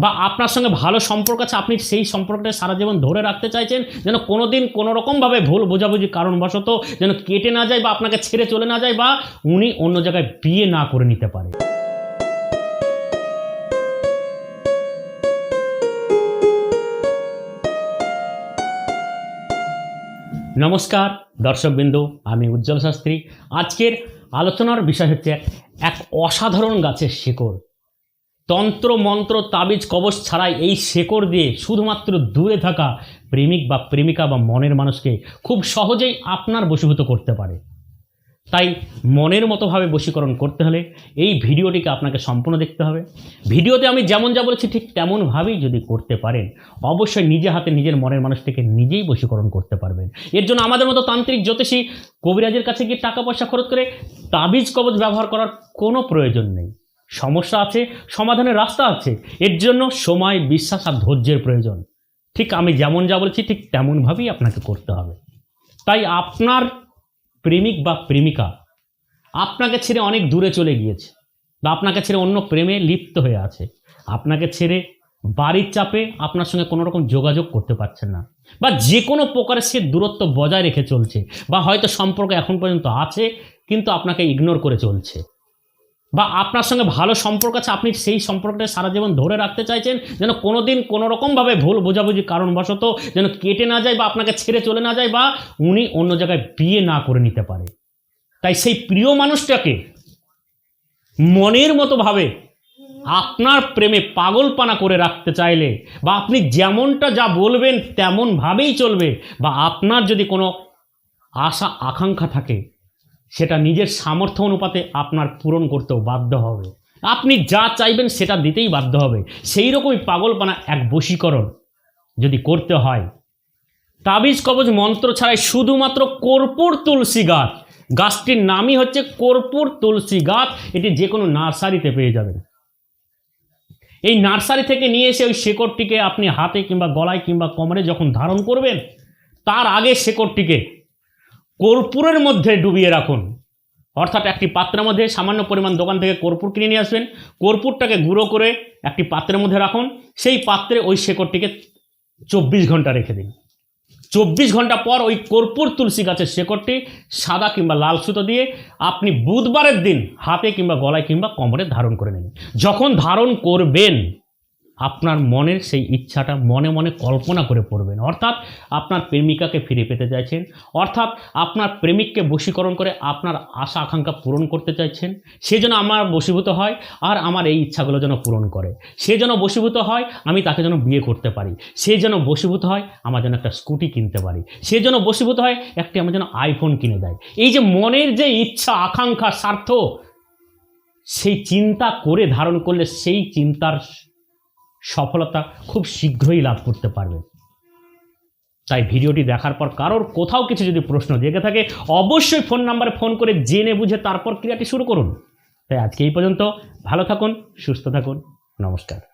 বা আপনার সঙ্গে ভালো সম্পর্ক আছে, আপনি সেই সম্পর্কটা সারা জীবন ধরে রাখতে চাইছেন, যেন কোনো দিন কোনো রকমভাবে ভুল বোঝাবুঝি কারণবশত যেন কেটে না যায় বা আপনাকে ছেড়ে চলে না যায় বা উনি অন্য জায়গায় বিয়ে না করে নিতে পারে। নমস্কার, দর্শকবৃন্দু, আমি উজ্জ্বল শাস্ত্রী। আজকের আলোচনার বিষয় হচ্ছে এক- এক অসাধারণ গাছের শেকড়। তন্ত্র, মন্ত্র, তাবিজ, কবচ ছাড়াই এই শেকড় দিয়ে শুধুমাত্র দূরে থাকা প্রেমিক বা প্রেমিকা বা মনের মানুষকে খুব সহজেই আপনার বশীভূত করতে পারে। তাই মনের মতোভাবে বশীকরণ করতে হলে এই ভিডিওটিকে আপনাকে সম্পূর্ণ দেখতে হবে। ভিডিওতে আমি যেমন যা বলেছি ঠিক তেমনভাবেই যদি করতে পারেন, অবশ্যই নিজে হাতে নিজের মনের মানুষটিকে নিজেই বশীকরণ করতে পারবেন। এর জন্য আমাদের মতো তান্ত্রিক, জ্যোতিষী, কবিরাজের কাছে গিয়ে টাকা পয়সা খরচ করে তাবিজ কবজ ব্যবহার করার কোনো প্রয়োজন নেই। সমস্যা আছে, সমাধানের রাস্তা আছে। এর জন্য সময়, বিশ্বাস আর ধৈর্যের প্রয়োজন। ঠিক আমি যেমন যা বলেছি, ঠিক তেমনভাবেই আপনাকে করতে হবে। তাই আপনার প্রেমিক বা প্রেমিকা আপনাকে ছেড়ে অনেক দূরে চলে গিয়েছে বা আপনাকে ছেড়ে অন্য প্রেমে লিপ্ত হয়ে আছে। আপনাকে ছেড়ে বাড়ির চাপে আপনার সঙ্গে কোনো রকম যোগাযোগ করতে পারছেন না। বা যে কোনো প্রকারে সে দূরত্ব বজায় রেখে চলছে বা হয়তো সম্পর্ক এখন পর্যন্ত আছে, কিন্তু আপনাকে ইগনোর করে চলছে। বা আপনার সঙ্গে ভালো সম্পর্ক আছে, আপনি সেই সম্পর্কটা সারা জীবন ধরে রাখতে চাইছেন, যেন কোনো দিন কোনো রকমভাবে ভুল বোঝাবুঝি কারণবশত যেন কেটে না যায় বা আপনাকে ছেড়ে চলে না যায় বা উনি অন্য জায়গায় বিয়ে না করে নিতে পারে। তাই সেই প্রিয় মানুষটাকে মনের মতো ভাবে আপনার প্রেমে পাগলপানা করে রাখতে চাইলে বা আপনি যেমনটা যা বলবেন তেমনভাবেই চলবে বা আপনার যদি কোনো আশা, আকাঙ্ক্ষা থাকে সেটা নিজের সামর্থ্য অনুপাতে আপনার পূরণ করতেও বাধ্য হবে। আপনি যা চাইবেন সেটা দিতেই বাধ্য হবে। সেই রকমই পাগলপানা এক বশীকরণ যদি করতে হয়। তাবিজ, কবজ, মন্ত্র ছাড়াই শুধুমাত্র কর্পূর তুলসী গাছ। গাছটির নামই হচ্ছে কর্পূর তুলসী গাছ। এটি যে কোনো নার্সারিতে পেয়ে যাবেন। এই নার্সারি থেকে নিয়ে এসে ওই শেকড়টিকে আপনি হাতে কিংবা গলায় কিংবা কোমরে যখন ধারণ করবেন, তার আগে শেকড়টিকে কর্পূরের মধ্যে ডুবিয়ে রাখুন। অর্থাৎ একটি পাত্রের মধ্যে সামান্য পরিমাণ দোকান থেকে কর্পূর কিনে নিয়ে আসবেন। কর্পূরটাকে গুঁড়ো করে একটি পাত্রের মধ্যে রাখুন। সেই পাত্রে ওই শেকড়টিকে চব্বিশ ঘণ্টা রেখে দিন। চব্বিশ ঘণ্টা পর ওই কর্পূর তুলসী গাছের শেকড়টি সাদা কিংবা লাল সুতো দিয়ে আপনি বুধবারের দিন হাতে কিংবা গলায় কিংবা কোমরে ধারণ করে নেবেন। যখন ধারণ করবেন আপনার মনের সেই ইচ্ছাটা মনে মনে কল্পনা করে পড়বেন। অর্থাৎ আপনার প্রেমিকাকে ফিরে পেতে চাইছেন, অর্থাৎ আপনার প্রেমিককে বশীকরণ করে আপনার আশা আকাঙ্ক্ষা পূরণ করতে চাইছেন, সে যেন আমার বশীভূত হয় আর আমার এই ইচ্ছাগুলো যেন পূরণ করে। সে যেন বশীভূত হয়, আমি তাকে যেন বিয়ে করতে পারি। সে যেন বশীভূত হয়, আমার যেন একটা স্কুটি কিনতে পারি। সে যেন বশীভূত হয়, একটি আমার যেন আইফোন কিনে দেয়। এই যে মনের যে ইচ্ছা, আকাঙ্ক্ষা, স্বার্থ, সেই চিন্তা করে ধারণ করলে সেই চিন্তার সফলতা খুব শীঘ্রই লাভ করতে পারবেন তাই ভিডিওটি দেখার পর কারোর কোথাও কিছু যদি প্রশ্ন জেগে থাকে, অবশ্যই ফোন নাম্বারে ফোন করে জেনে বুঝে তারপর ক্রিয়াটি শুরু করুন। তাই আজকে এই পর্যন্ত, ভালো থাকুন, সুস্থ থাকুন, নমস্কার।